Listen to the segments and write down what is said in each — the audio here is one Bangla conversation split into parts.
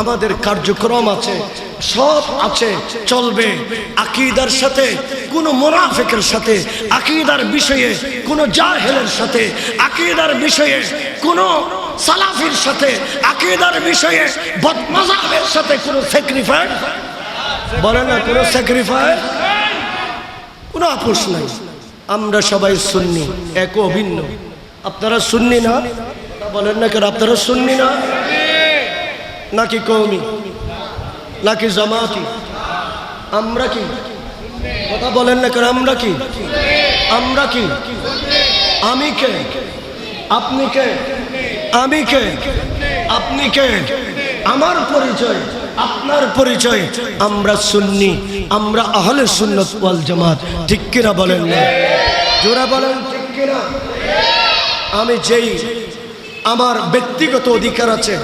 আমাদের কার্যক্রম আছে, সব আছে, চলবে। আকিদার সাথে, কোনো মোনাফেকের সাথে, আকিদার বিষয়ে, কোনো জাহেলের সাথে, আকিদার বিষয়ে, কোনো সালাফির সাথে, আকিদার বিষয়ে বদমাজাবের সাথে কোনো স্যাক্রিফাইস বলে না, কোনো স্যাক্রিফাইস কোনো আপোষ নাই। আমরা সবাই সুন্নি, এক অভিন্ন আপনারা সুন্নি না? বলেন না কেন, আপনারা সুন্নি না? নাকি কৌমি নাকি জামাতি? আমরা কি? কথা বলেন না কেন, আমরা কি? আমরা কি? আমি কে? আপনি কে? আমি কে? আপনি কে? আমার পরিচয়, আপনার পরিচয়। আমরা সুন্নি, আমরা আহলে সুন্নত ওয়াল জামাত। ঠিক কিনা বলেন না? জোরা বলেন, ঠিক কিনা? আমি যেই আমার ব্যক্তিগত অধিকার আছে।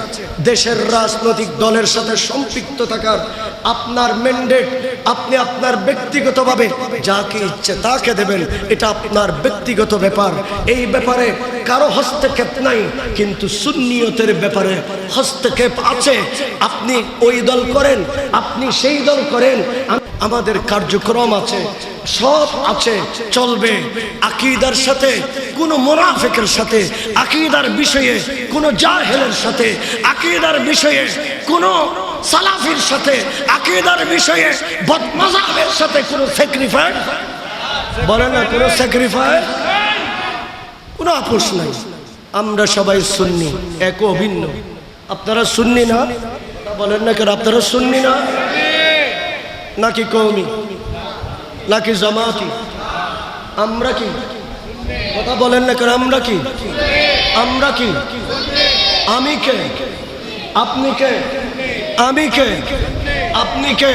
দেশের রাজনৈতিক দলের সাথে সম্পৃক্ত থাকার আপনার ম্যান্ডেট আপনি আপনার ব্যক্তিগতভাবে যাকে ইচ্ছে তাকে দেবেন, এটা আপনার ব্যক্তিগত ব্যাপার। এই ব্যাপারে কারও হস্তক্ষেপ নাই, কিন্তু সুন্নিয়তের ব্যাপারে হস্তক্ষেপ আছে। আপনি ওই দল করেন, আপনি সেই দল করেন আমাদের কার্যক্রম আছে, সব আছে, চলবে। আকিদার সাথে, কোনো মোনাফেকের সাথে, আকিদার বিষয়ে, কোনো জাহেলের সাথে, আকিদার বিষয়ে কোনো সালাফির সাথে, আকিদার বিষয়ে বদমাজাবের সাথে কোনো স্যাক্রিফাইস বলে না, কোনো স্যাক্রিফাইস কোনো আপোষ নাই। আমরা সবাই সুন্নি, এক অভিন্ন আপনারা সুন্নি না? বলেন না কেন, আপনারা সুন্নি না? নাকি কৌমি নাকি জামাতি? আমরা কি? কথা বলেন না কেন, আমরা কি? আমরা কি? আমি কে? আপনি কে? আমি কে? আপনি কে?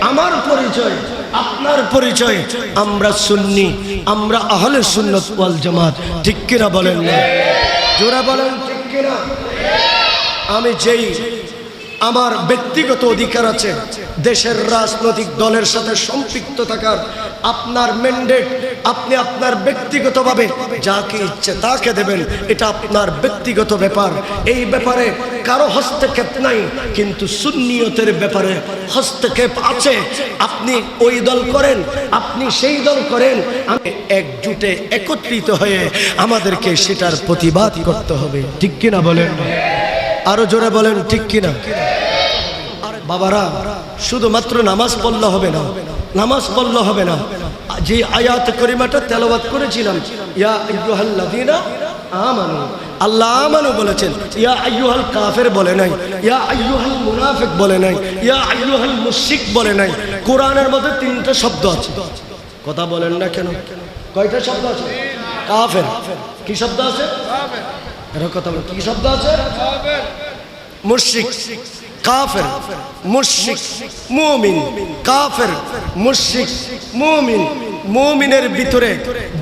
আমার পরিচয়, আপনার পরিচয়। আমরা সুন্নি, আমরা আহলে সুন্নত ওয়াল জামাত। ঠিক কিনা বলেন না? জোরা বলেন, ঠিক কিনা? আমি যেই আমার ব্যক্তিগত অধিকার আছে, দেশের রাজনৈতিক দলের সাথে সম্পৃক্ত থাকার আপনার ম্যান্ডেট আপনি আপনার ব্যক্তিগতভাবে যাকে ইচ্ছে তাকে দেবেন, এটা আপনার ব্যক্তিগত ব্যাপার। এই ব্যাপারে কারও হস্তক্ষেপ নাই, কিন্তু সুন্নিয়তের ব্যাপারে হস্তক্ষেপ আছে। আপনি ওই দল করেন, আপনি সেই দল করেন, আমি একজুটে একত্রিত হয়ে আমাদেরকে সেটার প্রতিবাদ করতে হবে। ঠিক কিনা বলেন? আরও জোরে বলেন, ঠিক কিনা? বাবারা, শুধুমাত্র নামাজ পড়লে হবে না, নামাজ পড়লে হবে না। যে আয়াত করিমাটা তেলাওয়াত করেছিলাম আল্লাহ আমানু বলেছেন, ইয়া আইয়ুহাল কাফের বলে নাই, ইয়া আইয়ুহাল মুনাফিক বলে নাই, ইয়া আইয়ুহাল মুশরিক বলে নাই। কোরআনের মধ্যে তিনটা শব্দ আছে। কথা বলেন না কেন? কয়টা শব্দ আছে? কাফের। কি শব্দ আছে? ভিতরে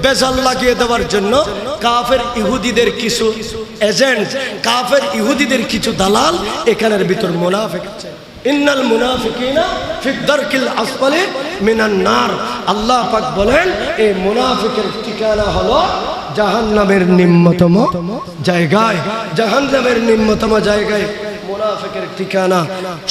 বেজাল লাগিয়ে দেওয়ার জন্য কাফের ইহুদিদের কিছু এজেন্ট, কাফের ইহুদিদের কিছু দালাল এখানের ভিতর মোনাফেক আছে। ইন্নাল মুনাফিকিনা ফি দারকিল আসফালি মিনান নার। আল্লাহ পাক বলেন, এই মুনাফিকের ঠিকানা হলো জাহান্নামের নিম্নতম জায়গায়। জাহান্নামের নিম্নতম জায়গায় মুনাফিকের ঠিকানা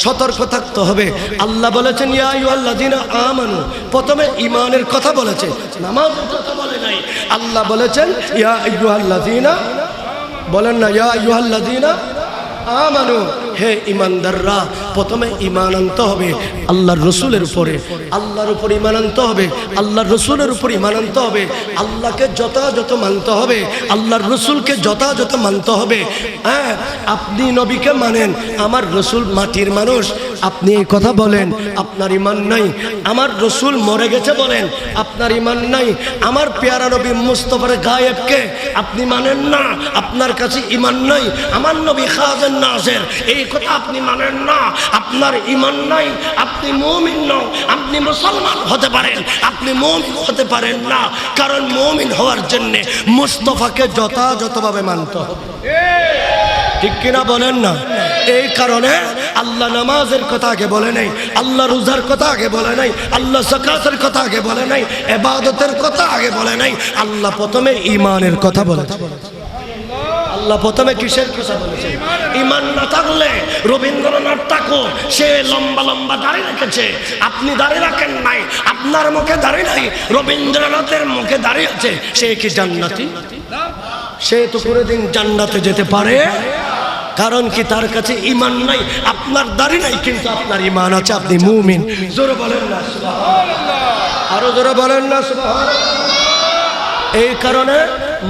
সতর্ক থাকতে হবে। আল্লাহ বলেছেন, ইয়া আইয়ুহাল্লাযীনা আমানু। প্রথমে ঈমানের কথা বলেছে, নামাজের কথা বলে নাই। আল্লাহ বলেছেন, ইয়া আইয়ুহাল্লাযীনা, বলেন না, ইয়া আইয়ুহাল্লাযীনা আমানু। হে ইমানদাররা, প্রথমে ইমান আনতে হবে আল্লাহর রসুলের উপরে। আল্লাহর উপর ইমান আনতে হবে, আল্লাহর রসুলের উপর ইমান আনতে হবে। আল্লাহকে যথাযথ মানতে হবে, আল্লাহর রসুলকে যথাযথ মানতে হবে। হ্যাঁ আপনি নবীকে মানেন, আমার রসুল মাটির মানুষ। আপনি এই কথা বলেন, আপনার ইমান নাই। আমার রসুল মরে গেছে বলেন, আপনার ইমান নাই। আমার পেয়ারা নবী মুস্তফার গায়েবকে আপনি মানেন না, আপনার কাছে ইমান নাই। আমার নবী খাজেন নাজের এই কথা আপনি মানেন না। আপনার ইমান নাই, আপনি মমিন নও, আপনি মুসলমান হতে পারেন, আপনি মমিন হতে পারেন না। কারণ মমিন হওয়ার জন্যে মুস্তফাকে যথাযথভাবে মানতে হবে। ঠিক কিনা বলেন না? এই কারণে আল্লাহ নামাজের কথা আগে বলে নাই, আল্লাহ রোজার কথা আগে বলে নাই, আল্লাহ সকাতের কথা আগে বলে নাই এবাদতের কথা আগে বলে নাই, আল্লাহ প্রথমে ইমানের কথা বলে আল্লাহ প্রথমে কিসের কথা বলেছে? ইমান না থাকলে রবীন্দ্রনাথ ঠাকুর সে লম্বা লম্বা দাঁড়িয়ে রেখেছে। আপনি দাঁড়িয়ে রাখেন নাই, আপনার মুখে দাঁড়িয়ে নাই, রবীন্দ্রনাথের মুখে দাঁড়িয়ে আছে। সে কি জান্নাতি? সে তো কোনোদিন জান্নাতে যেতে পারে। কারণ কি তার কাছে ইমান নাই, আপনার দাড়ি নাই, কিন্তু আপনার ইমান আছে। আপনি মুমিন। জোরে বলেন না। আরও জোরে বলেন না। এই কারণে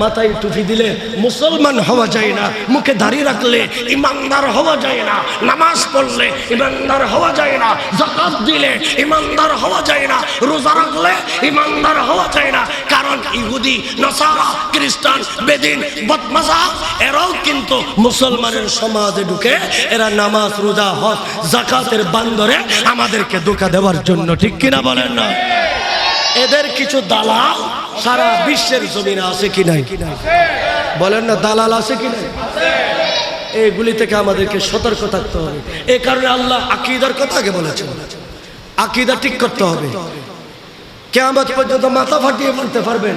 মাথায় টুপি দিলে মুসলমান হওয়া যায় না, মুখে দাঁড়িয়ে রাখলে ইমানদার হওয়া যায় না, নামাজ পড়লে ইমানদার হওয়া যায় না জাকাত দিলে ইমানদার হওয়া যায় না, রোজা রাখলে ইমানদার হওয়া যায় না। কারণ ইহুদি, নসারা, খ্রিস্টান, বেদিন বদমাসা এরাও কিন্তু মুসলমানের সমাজে ঢুকে এরা নামাজ, রোজা, হজ জাকাতের বান্দরে আমাদেরকে ধোকা দেওয়ার জন্য, ঠিক কিনা বলেন না? এদের কিছু দালাল সারা বিশ্বের জমিনে আছে কি নাই? বলেন না, দালাল আছে কি নাই? এইগুলি থেকে আমাদেরকে সতর্ক থাকতে হবে। এ কারণে আল্লাহ আকিদার কথা আগে বলেছেন। আকিদা ঠিক করতে হবে। কেমন পর্যন্ত মাথা ফাটিয়ে ফেলতে পারবেন,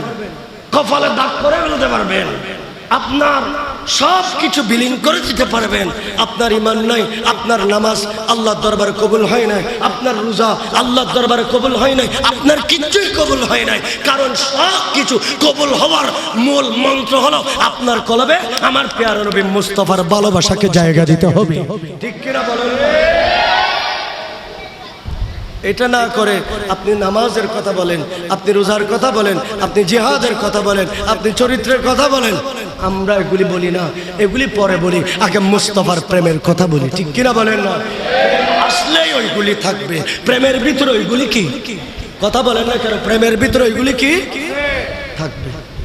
কপালে দাগ করে ফেলতে পারবেন। আপনার সব কিছু বিলীন করে দিতে পারবেন। আপনার ইমান নাই, আপনার নামাজ আল্লাহর দরবারে কবুল হয় নাই, আপনার রোজা আল্লাহর দরবারে কবুল হয় নাই, আপনার কিচ্ছুই কবুল হয় নাই। কারণ সব কিছু কবুল হওয়ার মূল মন্ত্র হলো, আপনার কলবে আমার পেয়ার নবী মুস্তফার ভালোবাসাকে জায়গা দিতে হবে। ঠিক কিনা বলেন? এটা না করে আপনি নামাজের কথা বলেন, আপনি রোজার কথা বলেন, আপনি জিহাদের কথা বলেন, আপনি চরিত্রের কথা বলেন। আমরা এগুলি বলি না, এগুলি পরে বলি। আগে মুস্তফার প্রেমের কথা বলি, ঠিক কিনা বলেন না? আসলেই ওইগুলি থাকবে। প্রেমের ভিতরে ওইগুলি কি? কথা বলেন না কেন, প্রেমের ভিতরে ওইগুলি কি?